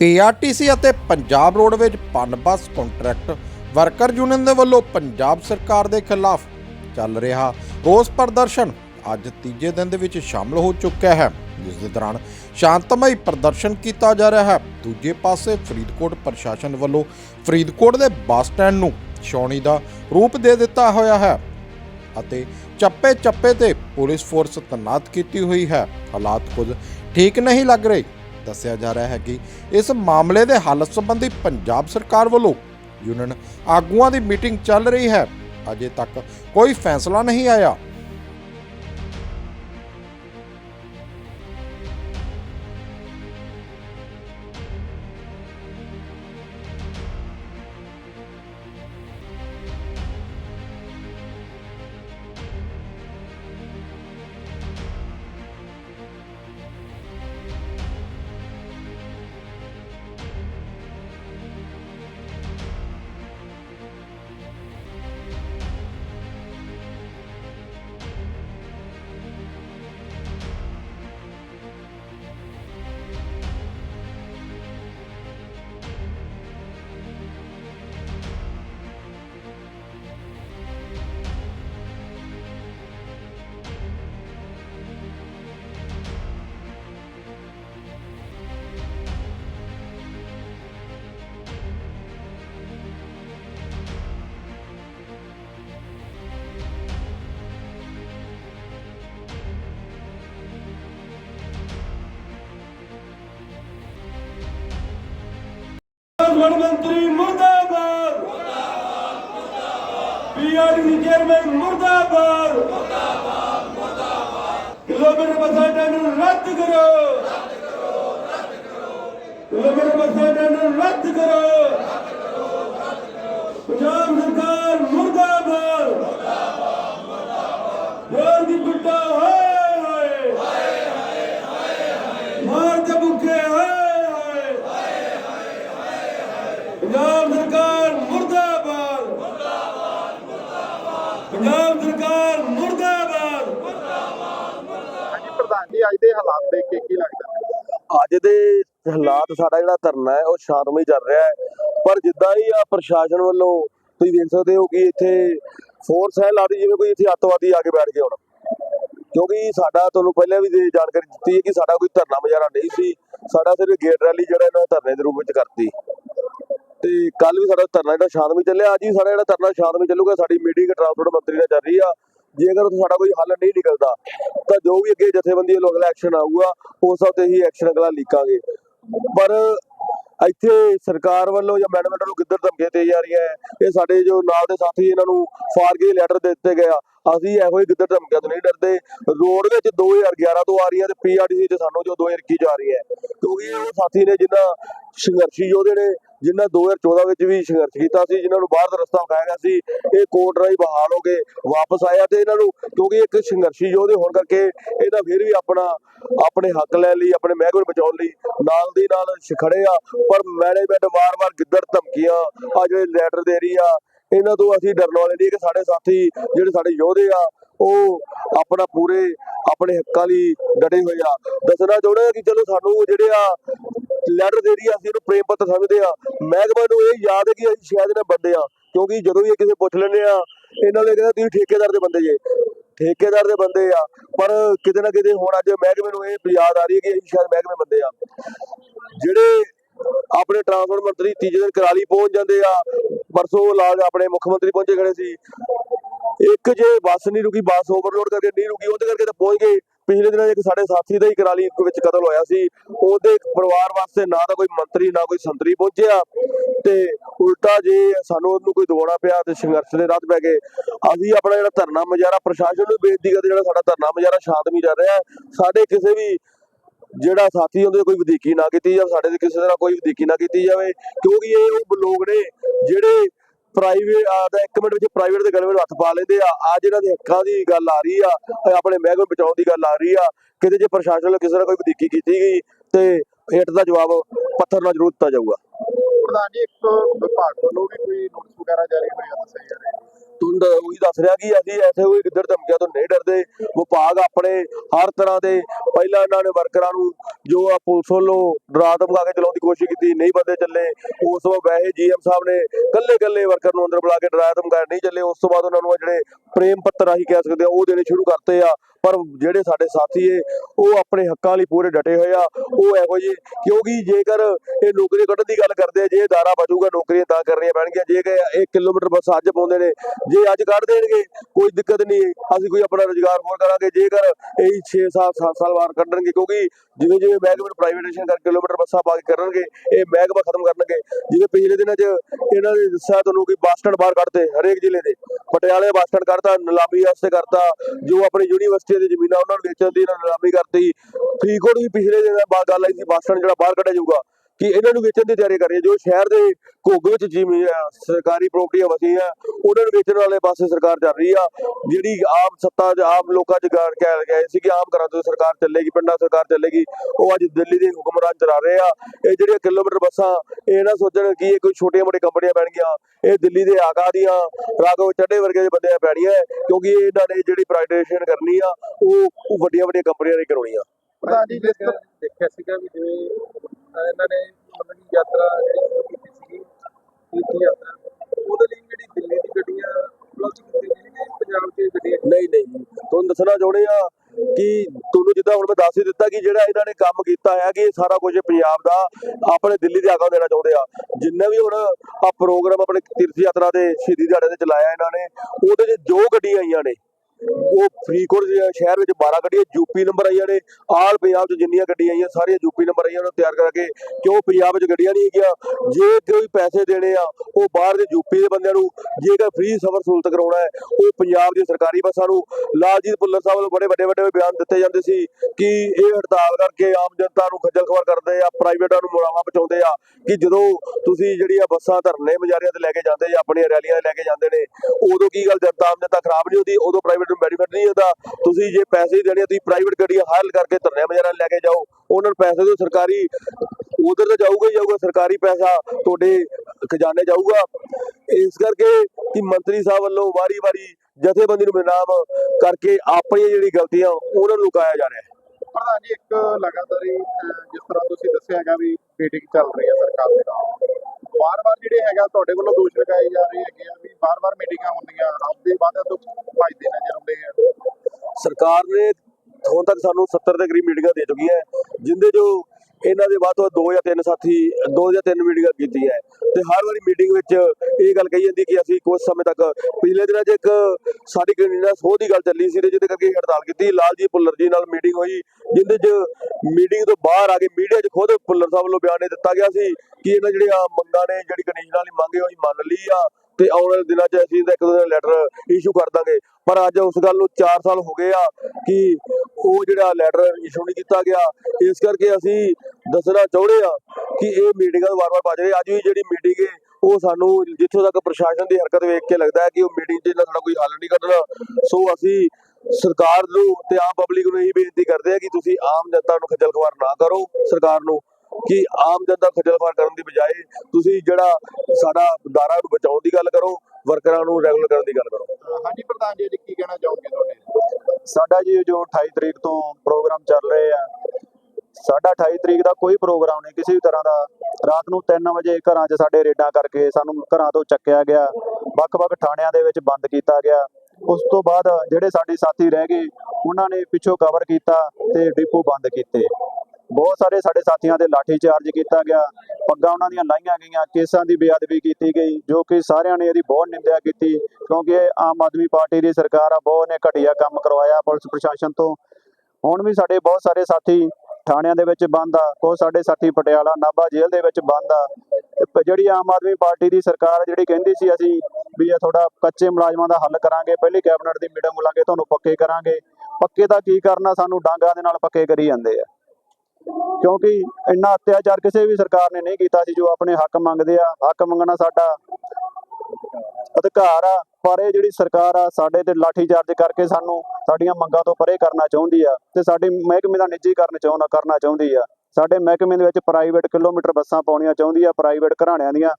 PRTC ਅਤੇ Punjab roadways ਪਨ ਬੱਸ contract worker union ਦੇ ਵੱਲੋਂ ਪੰਜਾਬ ਸਰਕਾਰ ਦੇ ਖਿਲਾਫ ਚੱਲ ਰਿਹਾ ਰੋਸ ਪ੍ਰਦਰਸ਼ਨ ਅੱਜ ਤੀਜੇ ਦਿਨ ਦੇ ਵਿੱਚ ਸ਼ਾਮਲ ਹੋ ਚੁੱਕਿਆ ਹੈ। ਜਿਸ ਦੇ ਦੌਰਾਨ ਸ਼ਾਂਤਮਈ ਪ੍ਰਦਰਸ਼ਨ ਕੀਤਾ ਜਾ ਰਿਹਾ ਹੈ। ਦੂਜੇ ਪਾਸੇ ਫਰੀਦਕੋਟ ਪ੍ਰਸ਼ਾਸਨ ਵੱਲੋਂ ਫਰੀਦਕੋਟ ਦੇ ਬੱਸ ਸਟੈਂਡ ਨੂੰ ਛਾਉਣੀ ਦਾ ਰੂਪ ਦੇ ਦਿੱਤਾ ਹੋਇਆ ਹੈ ਅਤੇ ਚੱਪੇ ਚੱਪੇ ਤੇ ਪੁਲਿਸ ਫੋਰਸ ਤੈਨਾਤ ਕੀਤੀ ਹੋਈ ਹੈ। ਹਾਲਾਤ ਕੁਝ ਠੀਕ ਨਹੀਂ ਲੱਗ ਰਹੇ। ਦੱਸਿਆ ਜਾ ਰਿਹਾ ਹੈ ਕਿ ਇਸ ਮਾਮਲੇ ਦੇ ਹੱਲ ਸੰਬੰਧੀ ਪੰਜਾਬ ਸਰਕਾਰ ਵੱਲੋਂ ਯੂਨੀਅਨ ਆਗੂਆਂ ਦੀ ਮੀਟਿੰਗ ਚੱਲ ਰਹੀ ਹੈ। ਅਜੇ ਤੱਕ ਕੋਈ ਫੈਸਲਾ ਨਹੀਂ ਆਇਆ। ਪ੍ਰਧਾਨ ਮੰਤਰੀ ਮੁਰਦਾਬਾਦ। ਪੀਆਰਡੀ ਚੇਅਰਮੈਨ ਮੁਰਦਾਬਾਦ। ਕਿਲੋਮੀਟਰ ਬਸਾਟਾ ਨੂੰ ਰੱਦ ਕਰੋ। ਕਿਲੋਮੀਟਰ ਬਸਾਟਾ ਨੂੰ ਰੱਦ ਕਰੋ ਪੰਜਾਬ ਸਰਕਾਰ ਮੁਰਦਾਬਾਦ ਯਾਰ ਦੀ ਪਿੱਟਾ ਹਾਏ ਹਾਏ ਮਾਰ ਦੇ ਭੁੱਖੇ ਹਾਏ ਹਾਏ ਪੰਜਾਬ ਸਰਕਾਰ ਮੁਰਦਾਬਾਦ ਪੰਜਾਬ ਸਰਕਾਰ ਮੁਰਦਾਬਾਦ ਹਾਂਜੀ ਪ੍ਰਧਾਨ ਜੀ ਅੱਜ ਦੇ ਹਾਲਾਤ ਦੇਖ ਕੇ ਕੀ ਲੱਗਦਾ? ਅੱਜ ਦੇ ਹਾਲਾਤ ਸਾਡਾ ਜਿਹੜਾ ਧਰਨਾ ਹੈ, ਉਹ ਸ਼ਾਂਤਮਈ ਚੱਲ ਰਿਹਾ ਹੈ। ਪਰ ਜਿੱਦਾਂ ਹੀ ਆ ਪ੍ਰਸ਼ਾਸਨ ਵੱਲੋਂ ਤੁਸੀਂ ਦੇਖ ਸਕਦੇ ਹੋ ਕਿ ਇੱਥੇ ਫੋਰਸ ਹੈ ਲਾਦੀ ਜਿਵੇਂ ਕੋਈ ਇੱਥੇ ਅੱਤਵਾਦੀ ਆ ਕੇ ਬੈਠ ਗਏ ਹੁਣ। ਕਿਉਂਕਿ ਸਾਡਾ ਤੁਹਾਨੂੰ ਪਹਿਲਾਂ ਵੀ ਜਾਣਕਾਰੀ ਦਿੱਤੀ ਹੈ ਕਿ ਸਾਡਾ ਕੋਈ ਧਰਨਾ ਮੁਜ਼ਾਹਰਾ ਨਹੀਂ ਸੀ, ਸਾਡਾ ਸਿਰਫ ਗੇਟ ਰੈਲੀ ਜਿਹੜਾ ਇਹਨਾਂ ਧਰਨੇ ਦੇ ਰੂਪ ਵਿੱਚ ਕਰਤੀ। ਤੇ ਕੱਲ ਵੀ ਸਾਡਾ ਧਰਨਾ ਜਿਹੜਾ ਸ਼ਾਂਤਮਈ ਚੱਲਿਆ, ਅੱਜ ਵੀ ਸਾਡਾ ਜਿਹੜਾ ਧਰਨਾ ਸ਼ਾਂਤਮਈ ਚੱਲੂਗਾ, ਸਾਡੀ ਮੀਟਿੰਗ ਟਰਾਂਸਪੋਰਟ ਮੰਤਰੀ ਨਾਲ ਚੱਲ ਰਹੀ ਆ। ਜੇਕਰ ਉੱਥੇ ਸਾਡਾ ਕੋਈ ਹੱਲ ਨਹੀਂ ਨਿਕਲਦਾ, ਤਾਂ ਜੋ ਵੀ ਅੱਗੇ ਜਥੇਬੰਦੀ ਵੱਲੋਂ ਅਗਲਾ ਐਕਸ਼ਨ ਆਊਗਾ, ਉਸ ਹਫ਼ਤੇ ਹੀ ਐਕਸ਼ਨ ਅਗਲਾ ਲੀਕਾਂਗੇ। ਪਰ ਇੱਥੇ ਸਰਕਾਰ ਵੱਲੋਂ ਜਾਂ ਮੈਨੇਜਮੈਂਟ ਵੱਲੋਂ ਕਿੱਧਰ ਧਮਕੀਆਂ ਦੇ ਜਾ ਰਹੀਆਂ ਹੈ, ਇਹ ਸਾਡੇ ਜੋ ਨਾਲ ਦੇ ਸਾਥੀ ਇਹਨਾਂ ਨੂੰ ਫਾਰਗੇ ਲੈਟਰ ਦੇ ਦਿੱਤੇ ਗਏ ਅਸੀਂ ਇਹੋ ਹੀ ਕਿੱਧਰ ਧਮਕੀਆਂ ਤੋਂ ਨਹੀਂ ਡਰਦੇ। ਰੋਡ ਵਿੱਚ 2011 ਤੋਂ ਆ ਰਹੀਆਂ ਤੇ ਪੀਆਰਡੀਸੀ ਚ ਸਾਨੂੰ ਜੋ 2021 ਚ ਆ ਰਹੀ ਹੈ। ਕਿਉਂਕਿ ਇਹ ਉਹ ਸਾਥੀ ਨੇ ਜਿਨ੍ਹਾਂ ਸੰਘਰਸ਼ੀ ਯੋਧੇ ਨੇ ਜਿਨ੍ਹਾਂ 2014 ਵਿੱਚ ਵੀ ਸੰਘਰਸ਼ ਕੀਤਾ ਸੀ, ਜਿਨ੍ਹਾਂ ਨੂੰ ਬਾਹਰ ਦਾ ਰਸਤਾ ਵਿਖਾਇਆ ਗਿਆ ਸੀ, ਇਹ ਕੋਰਟ ਰਾਹੀਂ ਬਹਾਲ ਹੋ ਕੇ ਵਾਪਸ ਆਇਆ ਤੇ ਇਹਨਾਂ ਨੂੰ ਕਿਉਂਕਿ ਇੱਕ ਸੰਘਰਸ਼ੀ ਯੋਧੇ ਹੋਣ ਕਰਕੇ ਇਹਦਾ ਫਿਰ ਵੀ ਆਪਣਾ, ਆਪਣੇ ਹੱਕ ਲੈਣ ਲਈ, ਆਪਣੇ ਮਹਿਕਮੇ ਬਚਾਉਣ ਲਈ ਨਾਲ ਦੀ ਨਾਲ ਖੜੇ ਆ। ਪਰ ਮੈਨੇਜਮੈਂਟ ਵਾਰ-ਵਾਰ ਗਿੱਦੜ ਧਮਕੀਆਂ, ਆ ਜਿਹੜੇ ਲੈਟਰ ਦੇ ਰਹੀ ਆ, ਇਹਨਾਂ ਤੋਂ ਅਸੀਂ ਡਰਨ ਵਾਲੇ ਨਹੀਂ ਕਿ ਸਾਡੇ ਸਾਥੀ, ਜਿਹੜੇ ਸਾਡੇ ਯੋਧੇ ਆ ਉਹ ਆਪਣਾ ਪੂਰੇ ਆਪਣੇ ਹੱਕਾਂ ਲਈ ਡਟੇ ਹੋਏ ਆ। ਦੱਸਣਾ ਚਾਹੁੰਦੇ ਕਿ ਚਲੋ ਸਾਨੂੰ ਜਿਹੜੇ ਆ ਲੈਟਰ ਦੇ ਆ, ਅਸੀਂ ਇਹਨੂੰ ਪ੍ਰੇਮ ਪੱਤਰ ਸਮਝਦੇ ਆ। ਮਹਿਕਮੇ ਨੂੰ ਇਹ ਯਾਦ ਹੈ ਕਿ ਅਸੀਂ ਸ਼ਾਇਦ ਇਹਨਾਂ ਬੰਦੇ ਆ, ਕਿਉਂਕਿ ਜਦੋਂ ਵੀ ਕਿਸੇ ਪੁੱਛ ਲੈਂਦੇ ਆ, ਇਹਨਾਂ ਨੇ ਕਹਿੰਦਾ ਤੁਸੀਂ ਠੇਕੇਦਾਰ ਦੇ ਬੰਦੇ ਜੇ। ਠੇਕੇਦਾਰ ਦੇ ਬੰਦੇ ਆ। ਪਰ ਕਿਤੇ ਨਾ ਕਿਤੇ ਹੁਣ ਅੱਜ ਮਹਿਕਮੇ ਨੂੰ ਇਹ ਯਾਦ ਆ ਰਹੀ ਹੈ ਕਿ ਅਸੀਂ ਸ਼ਾਇਦ ਮਹਿਕਮੇ ਬੰਦੇ ਆ। ਜਿਹੜੇ ਆਪਣੇ ਟਰਾਂਸਪੋਰਟ ਮੰਤਰੀ ਤੀਜੇ ਦਿਨ ਕਰਾਲੀ ਪਹੁੰਚ ਜਾਂਦੇ ਆ, ਪਰਸੋਂ ਲਾਜ ਆਪਣੇ ਮੁੱਖ ਮੰਤਰੀ ਪਹੁੰਚੇ ਖੜੇ ਸੀ। ਇੱਕ ਜੇ ਬੱਸ ਨਹੀਂ ਰੁਕੀ, ਬੱਸ ਓਵਰਲੋਡ ਕਰਕੇ ਨਹੀਂ ਰੁਕੀ, ਉਹਦੇ ਕਰਕੇ ਤਾਂ ਪਹੁੰਚ ਗਏ। ਪਿਛਲੇ ਦਿਨਾਂ ਇੱਕ ਸਾਡੇ ਸਾਥੀ ਦਾ ਹੀ ਕਰਾਲੀ ਵਿੱਚ ਕਤਲ ਹੋਇਆ ਸੀ। ਉਹਦੇ ਪਰਿਵਾਰ ਵਾਸਤੇ ਨਾ ਤਾਂ ਕੋਈ ਮੰਤਰੀ, ਨਾ ਕੋਈ ਸੰਤਰੀ ਪਹੁੰਚਿਆ। ਤੇ ਉਲਟਾ ਜੇ ਸਾਨੂੰ ਉਹਨੂੰ ਕੋਈ ਦਵਾਉਣਾ ਪਿਆ ਤੇ ਸੰਘਰਸ਼ ਦੇ ਰਾਹ ਪੈ ਗਏ। ਅਸੀਂ ਆਪਣਾ ਜਿਹੜਾ ਧਰਨਾ ਮੁਜ਼ਾਹਰਾ, ਪ੍ਰਸ਼ਾਸਨ ਨੂੰ ਬੇਨਤੀ ਕਰਦੇ ਜਿਹੜਾ ਸਾਡਾ ਧਰਨਾ ਮੁਜ਼ਾਹਰਾ ਸ਼ਾਂਤਮਈ ਚੱਲ ਰਿਹਾ ਸਾਡੇ ਕਿਸੇ ਵੀ ਜਿਹੜਾ ਸਾਥੀ ਉਹਦੇ ਕੋਈ ਵਧੀਕੀ ਨਾ ਕੀਤੀ ਜਾਵੇ, ਸਾਡੇ ਤੇ ਕਿਸੇ ਤਰ੍ਹਾਂ ਕੋਈ ਵਧੀਕੀ ਨਾ ਕੀਤੀ ਜਾਵੇ। ਕਿਉਂਕਿ ਇਹ ਉਹ ਲੋਕ ਨੇ ਜਿਹੜੇ ਪ੍ਰਾਈਵੇਟ ਦਾ ਇੱਕ ਮਿੰਟ ਵਿੱਚ ਪ੍ਰਾਈਵੇਟ ਦੇ ਗਲੇ ਹੱਥ ਪਾ ਲੈਂਦੇ ਆ। ਅੱਜ ਇਹਨਾਂ ਦੇ ਹੱਕਾਂ ਦੀ ਗੱਲ ਆ ਰਹੀ ਆ ਆਪਣੇ ਮਹਿਕਮੇ ਬਚਾਉਣ ਦੀ ਗੱਲ ਆ ਰਹੀ ਆ। ਕਿਤੇ ਜੇ ਪ੍ਰਸ਼ਾਸਨ ਵੱਲੋਂ ਕਿਸੇ ਤਰ੍ਹਾਂ ਕੋਈ ਵਧੀਕੀ ਕੀਤੀ ਗਈ, ਤੇ ਹੇਠ ਦਾ ਜਵਾਬ ਪੱਥਰ ਨਾਲ ਜ਼ਰੂਰ ਦਿੱਤਾ ਜਾਊਗਾ। ਪ੍ਰਧਾਨ ਜੀ, ਇੱਕ ਵਿਭਾਗ ਵੱਲੋਂ ਵੀ ਕੋਈ ਨੋਟਿਸ ਵਗੈਰਾ ਜਾਰੀ ਹੋਇਆ ਦੱਸਿਆ ਜਾ ਰਿਹਾ ਹੈ ਉਹੀ ਦੱਸ ਰਿਹਾ ਕਿ ਅਸੀਂ ਐਸੇ ਕੋਈ ਕਿੱਧਰ ਧਮਕੀਆਂ ਤੋਂ ਨਹੀਂ ਡਰਦੇ। ਵਿਭਾਗ ਆਪਣੇ ਹਰ ਤਰ੍ਹਾਂ ਦੇ ਪਹਿਲਾਂ ਇਹਨਾਂ ਨੇ ਵਰਕਰਾਂ ਨੂੰ ਜੋ ਆ ਪੁਲਿਸ ਵੱਲੋਂ ਡਰਾ ਧਮਕਾ ਕੇ ਚਲਾਉਣ ਦੀ ਕੋਸ਼ਿਸ਼ ਕੀਤੀ, ਨਹੀਂ ਬੰਦੇ ਚੱਲੇ। ਉਸ ਤੋਂ ਵੈਸੇ ਜੀਐਮ ਸਾਹਿਬ ਨੇ ਕੱਲੇ ਕੱਲੇ ਵਰਕਰ ਨੂੰ ਅੰਦਰ ਬੁਲਾ ਕੇ ਡਰਾਇਆ ਧਮਕਾਇਆ, ਨਹੀਂ ਚੱਲੇ। ਉਸ ਤੋਂ ਬਾਅਦ ਉਹਨਾਂ ਨੂੰ ਜਿਹੜੇ ਪ੍ਰੇਮ ਪੱਤਰ ਆਹੀ ਕਹਿ ਸਕਦੇ ਆ ਉਹ ਦੇਣੇ ਸ਼ੁਰੂ ਕਰਤੇ ਆ। ਪਰ ਜਿਹੜੇ ਸਾਡੇ ਸਾਥੀ ਏ, ਉਹ ਆਪਣੇ ਹੱਕਾਂ ਲਈ ਪੂਰੇ ਡਟੇ ਹੋਏ ਆ। ਉਹ ਇਹੋ ਜਿਹੇ, ਕਿਉਂਕਿ ਜੇਕਰ ਇਹ ਨੌਕਰੀ ਕੱਢਣ ਦੀ ਗੱਲ ਕਰਦੇ ਜੇ ਦਾਰਾ ਬਚੂਗਾ ਨੌਕਰੀਆਂ ਤਾਂ ਕਰਨੀਆਂ ਪੈਣਗੀਆਂ। ਜੇ ਕਿ 1 ਕਿਲੋਮੀਟਰ ਬੱਸ ਅੱਜ ਪਾਉਂਦੇ ਨੇ ਜੇ ਅੱਜ ਕੱਢ ਦੇਣਗੇ, ਕੋਈ ਦਿੱਕਤ ਨਹੀਂ ਅਸੀਂ ਕੋਈ ਆਪਣਾ ਰੋਜ਼ਗਾਰ ਹੋਰ ਕਰਾਂਗੇ। ਜੇਕਰ ਇਹ 6 ਸਾਲ 7 ਸਾਲ ਬਾਅਦ ਕੱਢਣਗੇ, ਕਿਉਂਕਿ ਜਿਵੇਂ ਜਿਵੇਂ ਮਹਿਕਮੇ ਨੂੰ ਪ੍ਰਾਈਵੇਟਾਈਜੇਸ਼ਨ ਕਰਕੇ ਕਿਲੋਮੀਟਰ ਬੱਸਾਂ ਪਾ ਕੇ ਕਰਨਗੇ, ਇਹ ਮਹਿਕਮਾ ਖਤਮ ਕਰਨਗੇ। ਜਿਵੇਂ ਪਿਛਲੇ ਦਿਨਾਂ 'ਚ ਇਹਨਾਂ ਨੇ ਦੱਸਿਆ ਤੁਹਾਨੂੰ ਕਿ ਬੱਸ ਸਟੈਂਡ ਬਾਹਰ ਕੱਢਤੇ, ਹਰੇਕ ਜ਼ਿਲ੍ਹੇ ਦੇ। ਪਟਿਆਲੇ ਬੱਸ ਸਟੈਂਡ ਕੱਢਤਾ, ਨਿਲਾਮੀ ਵਾਸਤੇ ਕਰਤਾ। ਜੋ ਆਪਣੀ ਯੂਨੀਵਰਸਿਟੀ ਦੀ ਜ਼ਮੀਨਾਂ ਉਹਨਾਂ ਨੂੰ ਵੇਚਣ ਦੀ ਨਿਲਾਮੀ ਕਰਤੀ। ਫਰੀਦਕੋਟ ਵੀ ਪਿਛਲੇ ਦਿਨਾਂ ਬਾਅਦ ਗੱਲ ਆਈ ਸੀ, ਬੱਸ ਸਟੈਂਡ ਜਿਹੜਾ ਬਾਹਰ ਕੱਢਿਆ ਜਾਊਗਾ। ਕਿ ਇਹਨਾਂ ਨੂੰ ਵੇਚਣ ਦੀ ਤਿਆਰੀ ਕਰ ਰਹੀ ਹੈ। ਜੋ ਸ਼ਹਿਰ ਦੇ ਘੁੱਗ ਵਿੱਚ ਜ਼ਮੀਨ ਸਰਕਾਰੀ ਪ੍ਰਾਪਰਟੀਆਂ ਵਸੀਆਂ ਉਹਨਾਂ ਨੂੰ ਵੇਚਣ ਵਾਲੇ ਪਾਸੇ ਸਰਕਾਰ ਚੱਲ ਰਹੀ ਆ। ਜਿਹੜੀ ਆਮ ਸੱਤਾ 'ਚ, ਆਮ ਲੋਕਾਂ 'ਚ ਗਾੜ ਕੇ ਗਏ ਸੀ ਕਿ ਆਮ ਘਰਾਂ ਤੋਂ ਸਰਕਾਰ ਚੱਲੇਗੀ, ਪਿੰਡਾਂ ਸਰਕਾਰ ਚੱਲੇਗੀ, ਉਹ ਅੱਜ ਦਿੱਲੀ ਦੇ ਹੁਕਮਰਾਨ ਚਲਾ ਰਹੇ ਆ। ਇਹ ਜਿਹੜੀਆਂ ਕਿਲੋਮੀਟਰ ਬੱਸਾਂ, ਇਹ ਨਾ ਸੋਚਣ ਕਿ ਇਹ ਕੋਈ ਛੋਟੀਆਂ ਮੋਟੀਆਂ ਕੰਪਨੀਆਂ ਪੈਣਗੀਆਂ। ਇਹ ਦਿੱਲੀ ਦੇ ਆਕਾ ਦੀਆਂ, ਰਾਘਵ ਚੱਡੇ ਵਰਗੇ ਦੇ ਬੰਦਿਆਂ ਪੈਣੀਆਂ, ਕਿਉਂਕਿ ਇਹਨਾਂ ਨੇ ਜਿਹੜੀ ਪ੍ਰਾਈਵੇਟਾਈਜੇਸ਼ਨ ਕਰਨੀ ਆ, ਉਹ ਵੱਡੀਆਂ ਵੱਡੀਆਂ ਕੰਪਨੀਆਂ ਨੇ ਕਰਾਉਣੀ ਆ ਪ੍ਰਧਾਨ ਜੀ ਦੇਖਿਆ ਸੀਗਾ ਵੀ ਜਿਵੇਂ ਇਹਨਾਂ ਨੇ ਮਤਲਬ ਕਿ ਯਾਤਰਾ ਜਿਹੜੀ ਸ਼ੁਰੂ ਕੀਤੀ ਸੀਗੀ ਤੀਰਥ ਯਾਤਰਾ। ਉਹਦੇ ਲਈ ਜਿਹੜੀ ਦਿੱਲੀ ਦੀ ਗੱਡੀਆਂ ਉਪਲਬਧ ਕੀਤੀ ਗਈ ਨੇ ਪੰਜਾਬ 'ਚ ਗੱਡੀਆਂ। ਨਹੀਂ ਨਹੀਂ। ਤੁਹਾਨੂੰ ਦੱਸਣਾ ਚਾਹੁੰਦੇ ਆ ਕਿ ਤੁਹਾਨੂੰ ਜਿੱਦਾਂ ਹੁਣ ਮੈਂ ਦੱਸ ਹੀ ਦਿੱਤਾ ਕਿ ਜਿਹੜਾ ਇਹਨਾਂ ਨੇ ਕੰਮ ਕੀਤਾ ਹੈ ਕਿ ਇਹ ਸਾਰਾ ਕੁਝ ਪੰਜਾਬ ਦਾ ਆਪਣੇ ਦਿੱਲੀ ਦੇ ਆਗਾਂ ਦੇਣਾ ਚਾਹੁੰਦੇ ਆ। ਜਿੰਨੇ ਵੀ ਹੁਣ ਆ ਪ੍ਰੋਗਰਾਮ ਆਪਣੇ ਤੀਰਥ ਯਾਤਰਾ ਦੇ ਸ਼ਹੀਦੀ ਦਿਹਾੜੇ ਤੇ ਚਲਾਇਆ ਇਹਨਾਂ ਨੇ, ਉਹਦੇ 'ਚ ਜੋ ਗੱਡੀਆਂ ਆਈਆਂ ਨੇ ਉਹ ਫਰੀਦਕੋਟ ਸ਼ਹਿਰ ਵਿੱਚ 12 ਗੱਡੀਆਂ ਯੂਪੀ ਨੰਬਰ ਆਈਆਂ ਨੇ। ਆਲ ਪੰਜਾਬ 'ਚ ਜਿੰਨੀਆਂ ਗੱਡੀਆਂ ਆਈਆਂ, ਸਾਰੀਆਂ ਯੂਪੀ ਨੰਬਰ ਆਈਆਂ, ਉਹਨਾਂ ਨੂੰ ਤਿਆਰ ਕਰਕੇ ਕਿਉਂ ਪੰਜਾਬ 'ਚ ਗੱਡੀਆਂ ਨਹੀਂ ਹੈਗੀਆਂ? ਜੇ ਕੋਈ ਪੈਸੇ ਦੇਣੇ ਆ, ਉਹ ਬਾਹਰ ਦੇ ਯੂਪੀ ਦੇ ਬੰਦਿਆਂ ਨੂੰ ਜੇਕਰ ਫ੍ਰੀ ਸਫ਼ਰ ਸਹੂਲਤ ਕਰਾਉਣਾ ਹੈ, ਉਹ ਪੰਜਾਬ ਦੀ ਸਰਕਾਰੀ ਬੱਸਾਂ ਨੂੰ ਲਾਲਜੀਤ ਭੁੱਲਰ ਸਾਹਿਬ ਵੱਲੋਂ ਬੜੇ ਵੱਡੇ ਵੱਡੇ ਬਿਆਨ ਦਿੱਤੇ ਜਾਂਦੇ ਸੀ ਕਿ ਇਹ ਹੜਤਾਲ ਕਰਕੇ ਆਮ ਜਨਤਾ ਨੂੰ ਖੱਜਲ ਖਵਾਰ ਕਰਦੇ ਆ, ਪ੍ਰਾਈਵੇਟਾਂ ਨੂੰ ਮੁਨਾਫਾ ਪਹੁੰਚਾਉਂਦੇ ਆ ਕਿ ਜਦੋਂ ਤੁਸੀਂ ਜਿਹੜੀਆਂ ਬੱਸਾਂ ਧਰਨੇ ਮਜ਼ਾਰਿਆਂ ਤੇ ਲੈ ਕੇ ਜਾਂਦੇ ਜਾਂ ਆਪਣੀਆਂ ਰੈਲੀਆਂ ਲੈ ਕੇ ਜਾਂਦੇ ਨੇ, ਉਦੋਂ ਕੀ ਗੱਲ ਜਨਤਾ ਆਮ ਜਨਤਾ ਖਰਾਬ ਨਹੀਂ ਹੁੰਦੀ, ਉਦੋਂ ਪ੍ਰਾਈਵੇਟ ਨੂੰ ਬੈਨੀਫਿਟ ਨਹੀਂ ਹੁੰਦਾ। ਤੁਸੀਂ ਜੇ ਪੈਸੇ ਦੇਣੇ ਤੁਸੀਂ ਪ੍ਰਾਈਵੇਟ ਗੱਡੀਆਂ ਹਾਇਰ ਕਰਕੇ ਧਰਨੇ ਮੁਜ਼ਾਹਰਿਆਂ ਲੈ ਕੇ ਜਾਓ, ਉਹਨਾਂ ਨੂੰ ਪੈਸੇ ਦਿਓ, ਸਰਕਾਰੀ ਉਧਰ ਤਾਂ ਜਾਊਗਾ ਹੀ ਜਾਊਗਾ ਸਰਕਾਰੀ ਪੈਸਾ ਤੁਹਾਡੇ ਖਜ਼ਾਨੇ ਜਾਊਗਾ। ਇਸ ਕਰਕੇ ਕਿ ਮੰਤਰੀ ਸਾਹਿਬ ਵੱਲੋਂ ਵਾਰੀ-ਵਾਰੀ ਜਥੇਬੰਦੀ ਨੂੰ ਬਦਨਾਮ ਕਰਕੇ ਆਪਣੀਆਂ ਜਿਹੜੀ ਗਲਤੀਆਂ ਉਹਨਾਂ ਨੂੰ ਲੁਕਾਇਆ ਜਾ ਰਿਹਾ ਹੈ। ਪ੍ਰਧਾਨ ਜੀ ਇੱਕ ਲਗਾਤਾਰੀ ਜਿਸ ਤਰ੍ਹਾਂ ਤੁਸੀਂ ਦੱਸਿਆ ਹੈਗਾ ਵੀ ਮੀਟਿੰਗ ਚੱਲ ਰਹੀ ਹੈ ਸਰਕਾਰ ਦੇ ਨਾਲ। ਵਾਰ-ਵਾਰ ਜਿਹੜੇ ਹੈਗਾ ਤੁਹਾਡੇ ਵੱਲੋਂ ਦੋਸ਼ ਲਗਾਏ ਜਾ ਰਹੇ ਹੈਗੇ ਆ ਵੀ ਵਾਰ-ਵਾਰ ਮੀਟਿੰਗਾਂ ਹੁੰਦੀਆਂ ਆਪਦੇ ਵਾਅਦੇ ਤੋਂ ਫਾਇਦੇ ਨਜ਼ਰ ਆਉਂਦੇ ਆ। ਸਰਕਾਰ ਨੇ ਹੁਣ ਤੱਕ ਸਾਨੂੰ 70 ਦੇ ਕਰੀਬ ਮੀਟਿੰਗਾਂ ਦੇ ਚੁੱਕੀ ਹੈ ਜਿੰਦੇ ਜੋ ਇਹਨਾਂ ਦੇ ਬਾਅਦ ਤੋਂ ਦੋ ਜਾਂ ਤਿੰਨ ਸਾਥੀ, ਦੋ ਜਾਂ ਤਿੰਨ ਮੀਟਿੰਗਾਂ ਕੀਤੀ ਹੈ। ਤੇ ਹਰ ਵਾਰੀ ਮੀਟਿੰਗ ਵਿੱਚ ਇਹ ਗੱਲ ਕਹੀ ਜਾਂਦੀ ਕਿ ਅਸੀਂ ਕੁਝ ਸਮੇਂ ਤੱਕ, ਪਿਛਲੇ ਦਿਨਾਂ 'ਚ ਇੱਕ ਸਾਡੀ ਕੈਨੇਡਾ ਸੋਹ ਦੀ ਗੱਲ ਚੱਲੀ ਸੀ ਜਿਹਦੇ ਕਰਕੇ ਹੜਤਾਲ ਕੀਤੀ। ਲਾਲਜੀ ਭੁੱਲਰ ਜੀ ਨਾਲ ਮੀਟਿੰਗ ਹੋਈ, ਜਿੰਦੇ 'ਚ ਮੀਟਿੰਗ ਤੋਂ ਬਾਹਰ ਆ ਕੇ ਮੀਡੀਆ 'ਚ ਖੁਦ ਭੁੱਲਰ ਸਾਹਿਬ ਵੱਲੋਂ ਬਿਆਨ ਦਿੱਤਾ ਗਿਆ ਸੀ ਕਿ ਇਹਨਾਂ ਜਿਹੜੀਆਂ ਮੰਗਾਂ ਨੇ, ਜਿਹੜੀ ਕੰਡੀਸ਼ਨ ਵਾਲੀ ਮੰਗ ਹੈ ਮੰਨ ਲਈ ਆ। ਤੇ ਆਉਣ ਵਾਲੇ ਦਿਨਾਂ 'ਚ ਅਸੀਂ ਇਹਦਾ ਇੱਕ ਦੋ ਦਿਨ ਲੈਟਰ ਇਸ਼ੂ ਕਰ ਦਾਂਗੇ। ਪਰ ਅੱਜ ਉਸ ਗੱਲ ਨੂੰ 4 ਸਾਲ ਹੋ ਗਏ ਆ ਕਿ ਉਹ ਜਿਹੜਾ ਲੈਟਰ ਇਸ਼ੂ ਨਹੀਂ ਕੀਤਾ ਗਿਆ। ਇਸ ਕਰਕੇ ਅਸੀਂ ਦੱਸਣਾ ਚਾਹੁੰਦੇ ਆ ਕਿ ਇਹ ਮੀਟਿੰਗਾਂ ਵਾਰ-ਵਾਰ ਭੱਜ ਰਹੇ ਅੱਜ ਵੀ ਜਿਹੜੀ ਮੀਟਿੰਗ ਹੈ ਉਹ ਸਾਨੂੰ ਜਿੱਥੋਂ ਤੱਕ ਪ੍ਰਸ਼ਾਸਨ ਦੀ ਹਰਕਤ ਵੇਖ ਕੇ ਲੱਗਦਾ ਹੈ ਕਿ ਉਹ ਮੀਟਿੰਗ 'ਚ ਇਹਨਾਂ ਸਾਡਾ ਕੋਈ ਹੱਲ ਨਹੀਂ ਕੱਢਣਾ। ਸੋ ਅਸੀਂ ਸਰਕਾਰ ਨੂੰ ਤੇ ਆਮ ਪਬਲਿਕ ਨੂੰ ਇਹ ਬੇਨਤੀ ਕਰਦੇ ਆ ਕਿ ਤੁਸੀਂ ਆਮ ਜਨਤਾ ਨੂੰ ਖੱਜਲ ਖਵਾਰ ਨਾ ਕਰੋ ਸਰਕਾਰ ਨੂੰ। ਕਿ ਆਮ ਜਨਤਾ ਖੱਜਲ ਖਵਾਰ ਕਰਨ ਦੀ ਬਜਾਏ ਤੁਸੀਂ ਜਿਹੜਾ ਸਾਡਾ ਦਾਰਾ ਨੂੰ ਬਚਾਉਣ ਦੀ ਗੱਲ ਕਰੋ ਵਰਕਰਾਂ ਨੂੰ ਰੈਗੂਲਰ ਕਰਨ ਦੀ ਗੱਲ ਕਰੋ। ਹਾਂਜੀ ਪ੍ਰਧਾਨ ਜੀ ਅੱਜ ਕੀ ਕਹਿਣਾ ਚਾਹੋਗੇ ਤੁਹਾਡੇ? ਸਾਡਾ ਜੀ ਜੋ 28 ਤਰੀਕ ਤੋਂ ਪ੍ਰੋਗਰਾਮ ਚੱਲ ਰਹੇ ਆ ਸਾਡਾ 28 ਤਰੀਕ ਦਾ ਕੋਈ ਪ੍ਰੋਗਰਾਮ ਨਹੀਂ ਕਿਸੇ ਵੀ ਤਰ੍ਹਾਂ ਦਾ। ਰਾਤ ਨੂੰ 3 ਵਜੇ ਘਰਾਂ 'ਚ ਸਾਡੇ ਰੇਡਾਂ ਕਰਕੇ ਸਾਨੂੰ ਘਰਾਂ ਤੋਂ ਚੱਕਿਆ ਗਿਆ ਵੱਖ-ਵੱਖ ਥਾਣਿਆਂ ਦੇ ਵਿੱਚ ਬੰਦ ਕੀਤਾ ਗਿਆ। ਉਸ ਤੋਂ ਬਾਅਦ ਜਿਹੜੇ ਸਾਡੇ ਸਾਥੀ ਰਹਿ ਗਏ ਉਹਨਾਂ ਨੇ ਪਿੱਛੋਂ ਕਵਰ ਕੀਤਾ ਤੇ ਡਿਪੂ ਬੰਦ ਕੀਤੇ। ਬਹੁਤ ਸਾਰੇ ਸਾਡੇ ਸਾਥੀਆਂ ਤੇ ਲਾਠੀ ਚਾਰਜ ਕੀਤਾ ਗਿਆ। ਪੱਗਾਂ ਉਹਨਾਂ ਦੀਆਂ ਲਾਈਆਂ ਗਈਆਂ, ਕੇਸਾਂ ਦੀ ਬੇਅਦਬੀ ਕੀਤੀ ਗਈ, ਜੋ ਕਿ ਸਾਰਿਆਂ ਨੇ ਇਹਦੀ ਬਹੁਤ ਨਿੰਦਿਆ ਕੀਤੀ, ਕਿਉਂਕਿ ਇਹ ਆਮ ਆਦਮੀ ਪਾਰਟੀ ਦੀ ਸਰਕਾਰ ਆ, ਬਹੁਤ ਨੇ ਘਟੀਆ ਕੰਮ ਕਰਵਾਇਆ ਪੁਲਿਸ ਪ੍ਰਸ਼ਾਸਨ ਤੋਂ। ਹੁਣ ਵੀ ਸਾਡੇ ਬਹੁਤ ਸਾਰੇ ਸਾਥੀ ਥਾਣਿਆਂ ਦੇ ਵਿੱਚ ਬੰਦ ਆ, ਕੋਈ ਸਾਡੇ ਸਾਥੀ ਪਟਿਆਲਾ ਨਾਭਾ ਜੇਲ੍ਹ ਦੇ ਵਿੱਚ ਬੰਦ ਆ। ਤੇ ਜਿਹੜੀ ਆਮ ਆਦਮੀ ਪਾਰਟੀ ਦੀ ਸਰਕਾਰ ਜਿਹੜੀ ਕਹਿੰਦੀ ਸੀ ਅਸੀਂ ਵੀ ਇਹ ਥੋੜਾ ਕੱਚੇ ਮੁਲਾਜ਼ਮਾਂ ਦਾ ਹੱਲ ਕਰਾਂਗੇ, ਪਹਿਲੀ ਕੈਬਨਿਟ ਦੀ ਮੀਟਿੰਗ ਬੁਲਾ ਕੇ ਤੁਹਾਨੂੰ ਪੱਕੇ ਕਰਾਂਗੇ। ਪੱਕੇ ਦਾ ਕੀ ਕਰਨਾ, ਸਾਨੂੰ ਡਾਂਗਾਂ ਦੇ ਨਾਲ ਪੱਕੇ ਕਰੀ ਜਾਂਦੇ ਆ। ਕਿਉਂਕਿ ਇੰਨਾ ਅਤਿਆਚਾਰ ਕਿਸੇ ਵੀ ਸਰਕਾਰ ਨੇ ਨਹੀਂ ਕੀਤਾ ਸੀ ਜੋ ਆਪਣੇ ਹੱਕ ਮੰਗਦੇ ਆ, ਹੱਕ ਮੰਗਣਾ ਸਾਡਾ ਅਧਿਕਾਰ ਆ, ਪਰ ਇਹ ਜਿਹੜੀ ਸਰਕਾਰ ਆ, ਸਾਡੇ ਤੇ ਲਾਠੀ ਚਾਰਜ ਕਰਕੇ ਸਾਨੂੰ ਸਾਡੀਆਂ ਮੰਗਾਂ ਤੋਂ ਪਰੇ ਕਰਨਾ ਚਾਹੁੰਦੀ ਆ ਤੇ ਸਾਡੇ ਮਹਿਕਮੇ ਦਾ ਨਿੱਜੀਕਰਨ ਚਾਹੁੰਦਾ, ਕਰਨਾ ਚਾਹੁੰਦੀ ਆ। ਸਾਡੇ ਮਹਿਕਮੇ ਦੇ ਵਿੱਚ ਪ੍ਰਾਈਵੇਟ ਕਿਲੋਮੀਟਰ ਬੱਸਾਂ ਪਾਉਣੀਆਂ ਚਾਹੁੰਦੀ ਆ ਪ੍ਰਾਈਵੇਟ ਘਰਾਣਿਆਂ ਦੀਆਂ।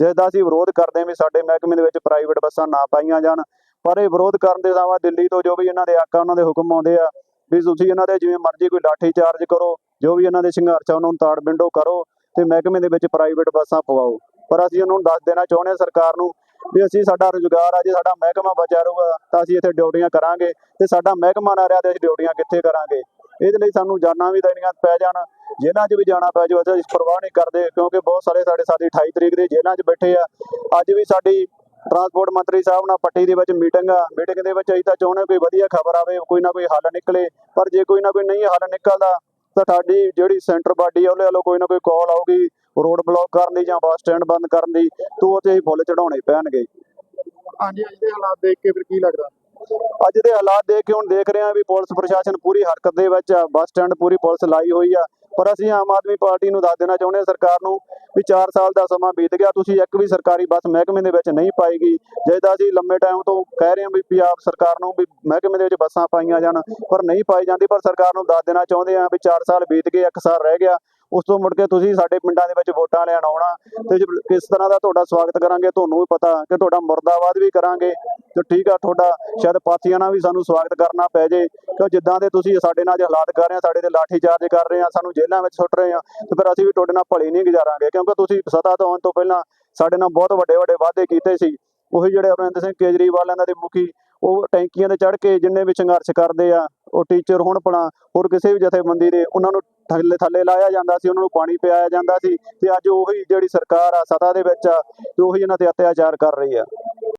ਜਿਸ ਦਾ ਅਸੀਂ ਵਿਰੋਧ ਕਰਦੇ ਹਾਂ ਵੀ ਸਾਡੇ ਮਹਿਕਮੇ ਦੇ ਵਿੱਚ ਪ੍ਰਾਈਵੇਟ ਬੱਸਾਂ ਨਾ ਪਾਈਆਂ ਜਾਣ, ਪਰ ਇਹ ਵਿਰੋਧ ਕਰਨ ਦੇ ਸਾਵਾ ਦਿੱਲੀ ਤੋਂ ਜੋ ਵੀ ਇਹਨਾਂ ਦੇ ਆਕਾ ਉਹਨਾਂ ਦੇ ਹੁਕਮ ਆਉਂਦੇ ਆ ਵੀ ਤੁਸੀਂ ਇਹਨਾਂ ਦੇ ਜਿਵੇਂ ਮਰਜ਼ੀ ਕੋਈ ਲਾਠੀ ਚਾਰਜ ਕਰੋ ਜੋ ਵੀ ਇਹਨਾਂ ਦੇ ਸੰਘਰਸ਼ ਆ, ਉਹਨਾਂ ਨੂੰ ਤਾੜ ਬਿੰਡੋ ਕਰੋ ਤੇ ਮਹਿਕਮੇ ਦੇ ਵਿੱਚ ਪ੍ਰਾਈਵੇਟ ਬੱਸਾਂ ਪਵਾਓ। ਪਰ ਅਸੀਂ ਉਹਨਾਂ ਨੂੰ ਦੱਸ ਦੇਣਾ ਚਾਹੁੰਦੇ ਹਾਂ ਸਰਕਾਰ ਨੂੰ ਵੀ ਅਸੀਂ ਸਾਡਾ ਰੁਜ਼ਗਾਰ ਆ, ਜੇ ਸਾਡਾ ਮਹਿਕਮਾ ਬਚਿਆ ਰਹੂਗਾ ਤਾਂ ਅਸੀਂ ਇੱਥੇ ਡਿਊਟੀਆਂ ਕਰਾਂਗੇ ਤੇ ਸਾਡਾ ਮਹਿਕਮਾ ਨਾ ਰਿਹਾ ਤੇ ਅਸੀਂ ਡਿਊਟੀਆਂ ਕਿੱਥੇ ਕਰਾਂਗੇ? ਇਹਦੇ ਲਈ ਸਾਨੂੰ ਜਾਨਾਂ ਵੀ ਦੇਣੀਆਂ ਪੈ ਜਾਣ, ਜੇਲ੍ਹਾਂ 'ਚ ਵੀ ਜਾਣਾ ਪੈ ਜਾਵੇ ਅਸੀਂ ਪਰਵਾਹ ਨਹੀਂ ਕਰਦੇ ਕਿਉਂਕਿ ਬਹੁਤ ਸਾਰੇ ਸਾਡੇ ਸਾਥੀ 28 ਤਰੀਕ ਦੇ ਜੇਲ੍ਹਾਂ 'ਚ ਬੈਠੇ ਆ। ਅੱਜ ਵੀ ਸਾਡੀ ਟਰਾਂਸਪੋਰਟ ਮੰਤਰੀ ਸਾਹਿਬ ਨਾਲ ਪੱਟੀ ਦੇ ਵਿੱਚ ਮੀਟਿੰਗ ਆ। ਮੀਟਿੰਗ ਦੇ ਵਿੱਚ ਅਸੀਂ ਤਾਂ ਚਾਹੁੰਦੇ ਕੋਈ ਵਧੀਆ ਖਬਰ ਆਵੇ, ਕੋਈ ਨਾ ਕੋਈ ਹੱਲ ਨਿਕਲੇ। ਪਰ ਜੇ ਕੋਈ ਨਾ ਕੋਈ ਨਹੀਂ ਹੱਲ ਨਿਕਲਦਾ ਤਾਂ ਸਾਡੀ ਜਿਹੜੀ ਸੈਂਟਰ ਬਾਡੀ ਆ ਉਹਦੇ ਵੱਲੋਂ ਕੋਈ ਨਾ ਕੋਈ ਕਾਲ ਆਊਗੀ ਰੋਡ ਬਲੌਕ ਕਰਨ ਦੀ ਜਾਂ ਬੱਸ ਸਟੈਂਡ ਬੰਦ ਕਰਨ ਦੀ ਤੋਂ ਉਹ ਤੇ ਅਸੀਂ ਫੁੱਲ ਚੜਾਉਣੇ ਪੈਣਗੇ। ਹਾਂਜੀ ਅੱਜ ਦੇ ਹਾਲਾਤ ਦੇਖ ਕੇ ਫਿਰ ਕੀ ਲੱਗਦਾ? ਅੱਜ ਦੇ ਹਾਲਾਤ ਦੇਖ ਕੇ ਹੁਣ ਦੇਖ ਰਹੇ ਹਾਂ ਵੀ ਪੁਲਿਸ ਪ੍ਰਸ਼ਾਸਨ ਪੂਰੀ ਹਰਕਤ ਦੇ ਵਿੱਚ ਆ ਬੱਸ ਸਟੈਂਡ ਪੂਰੀ ਪੁਲਿਸ ਲਾਈ ਹੋਈ ਆ। ਪਰ ਅਸੀਂ ਆਮ ਆਦਮੀ ਪਾਰਟੀ ਨੂੰ ਦੱਸ ਦੇਣਾ ਚਾਹੁੰਦੇ ਹਾਂ ਸਰਕਾਰ ਨੂੰ ਵੀ 4 ਸਾਲ ਦਾ ਸਮਾਂ ਬੀਤ ਗਿਆ, ਤੁਸੀਂ ਇੱਕ ਵੀ ਸਰਕਾਰੀ ਬੱਸ ਮਹਿਕਮੇ ਦੇ ਵਿੱਚ ਨਹੀਂ ਪਾਏਗੀ ਜਿਹਦਾ ਅਸੀਂ ਲੰਮੇ ਟਾਈਮ ਤੋਂ ਕਹਿ ਰਹੇ ਹਾਂ ਵੀ ਪੰਜਾਬ ਸਰਕਾਰ ਨੂੰ ਵੀ ਮਹਿਕਮੇ ਦੇ ਵਿੱਚ ਬੱਸਾਂ ਪਾਈਆਂ ਜਾਣ, ਪਰ ਨਹੀਂ ਪਾਈ ਜਾਂਦੀ, ਪਰ ਸਰਕਾਰ ਨੂੰ ਦੱਸ ਦੇਣਾ ਚਾਹੁੰਦੇ ਆ ਵੀ 4 ਸਾਲ ਬੀਤ ਗਏ 1 ਸਾਲ ਰਹਿ ਗਿਆ। ਉਸ ਤੋਂ ਮੁੜ ਕੇ ਤੁਸੀਂ ਸਾਡੇ ਪਿੰਡਾਂ ਦੇ ਵਿੱਚ ਵੋਟਾਂ ਲੈਣ ਆਉਣਾ ਤੇ ਕਿਸ ਤਰ੍ਹਾਂ ਦਾ ਤੁਹਾਡਾ ਸਵਾਗਤ ਕਰਾਂਗੇ, ਤੁਹਾਨੂੰ ਵੀ ਪਤਾ ਕਿ ਤੁਹਾਡਾ ਮੁਰਦਾਬਾਦ ਵੀ ਕਰਾਂਗੇ। ਤੇ ਠੀਕ ਆ, ਤੁਹਾਡਾ ਸ਼ਾਇਦ ਪਾਥੀਆਂ ਨਾਲ ਵੀ ਸਾਨੂੰ ਸਵਾਗਤ ਕਰਨਾ ਪੈ ਜੇ। ਕਿਉਂ ਜਿੱਦਾਂ ਦੇ ਤੁਸੀਂ ਸਾਡੇ ਨਾਲ ਅੱਜ ਹਾਲਾਤ ਕਰ ਰਹੇ ਆ ਸਾਡੇ ਤੇ ਲਾਠੀ ਚਾਰਜ ਕਰ ਰਹੇ ਆ ਸਾਨੂੰ ਜੇਲ੍ਹਾਂ ਵਿੱਚ ਸੁੱਟ ਰਹੇ ਆ ਤੇ ਫਿਰ ਅਸੀਂ ਵੀ ਤੁਹਾਡੇ ਨਾਲ ਭਲੀ ਨਹੀਂ ਗੁਜ਼ਾਰਾਂਗੇ। ਕਿਉਂਕਿ ਤੁਸੀਂ ਸਤਾ ਤੋਂ ਆਉਣ ਤੋਂ ਪਹਿਲਾਂ ਸਾਡੇ ਨਾਲ ਬਹੁਤ ਵੱਡੇ ਵੱਡੇ ਵਾਅਦੇ ਕੀਤੇ ਸੀ। ਉਹੀ ਜਿਹੜੇ ਅਮਰਿੰਦਰ ਸਿੰਘ ਕੇਜਰੀਵਾਲ ਇਹਨਾਂ ਦੇ ਮੁਖੀ, ਉਹ ਟੈਂਕੀਆਂ ਤੇ ਚੜ੍ਹ ਕੇ ਜਿੰਨੇ ਵੀ ਸੰਘਰਸ਼ ਕਰਦੇ ਆ, ਉਹ ਟੀਚਰ ਹੋਣ ਪਣਾ ਹੋਰ ਕਿਸੇ ਵੀ ਜਥੇਬੰਦੀ ਦੇ ਉਹਨਾਂ ਨੂੰ ਥੱਲੇ ਥੱਲੇ ਲਾਇਆ ਜਾਂਦਾ ਸੀ, ਉਹਨਾਂ ਨੂੰ ਪਾਣੀ ਪਿਆਇਆ ਜਾਂਦਾ ਸੀ ਤੇ ਅੱਜ ਉਹੀ ਜਿਹੜੀ ਸਰਕਾਰ ਆ ਸਤਾ ਦੇ ਵਿੱਚ ਆ, ਤੇ ਉਹੀ ਇਹਨਾਂ ਤੇ ਅਤਿਆਚਾਰ ਕਰ ਰਹੀ ਆ।